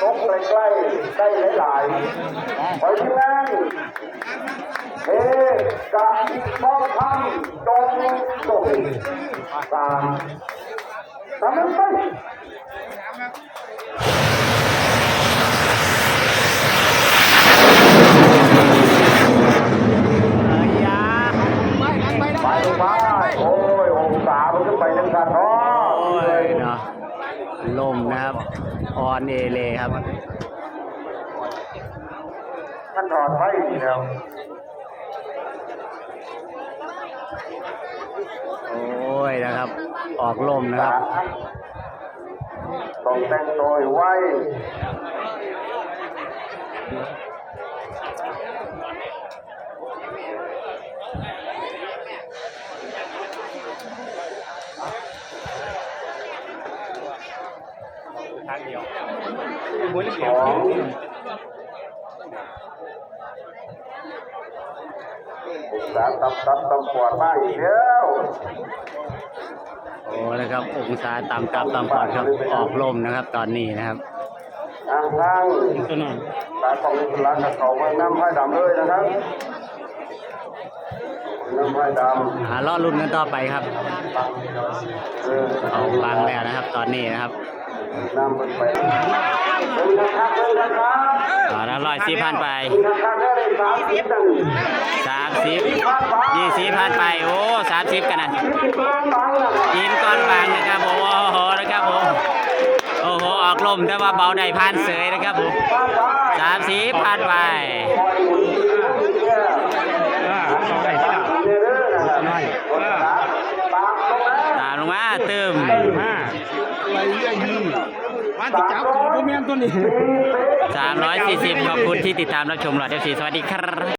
ตกใกล้ๆได้หลายๆไปที่นั่นเอกะต้องทำตรงตรงตามตามนั้นไป ไปไปโอ้ยองศามันขึ้นไปทั้งกันเนาะ โอ้ยเนาะลมนะครับ ออนเอเลครับ ท่านถอดไฟดีแล้วโอ้ยนะครับ ออกลมนะครับต้องแต่งตัวให้ไว้ ทางเดียวขององศาตับตับตับปวดมากอีกแล้วโอ้นะครับองศาต่ำกับต่ำปอดครับออกลมนะครับ ตอนนี้นะครับทางทางตัวนั้นตาของสุรักษ์กับเขาไว้น้ำไผ่ดำเลยนะครับน้ำไผ่ดหาล่อรุ่นกันต่อไปครับำเออเอาบังแล้วนะครับ ตอนนี้นะครับ น้ำมันไปเดินนะครับเดินนะครับต่อละร้อยสี่พันไปเดินนะครับได้เลยสามสิบหนึ่งสามสิบยี่สิบพันไป โอ้สามสิบกันนะที่กลางบางนะกินก้อนบางนะครับผมโอ้โหนะครับผมโอ้โหออกลมแต่ว่าเบาได้พันเสยนะครับผมบ้านบ้านสามสิบพันไปคอยหมุนเนี่ยอ่าเข้าได้ที่ละเรื่อยๆนะครับตามลงมาตามลงมาตึมห้าอะไร เงี้ยยี่วันที่จับตัวแม่นตัวนี้ 340 ขอบคุณที่ติดตามรับชมหลอดเอฟซีสวัสดีครับ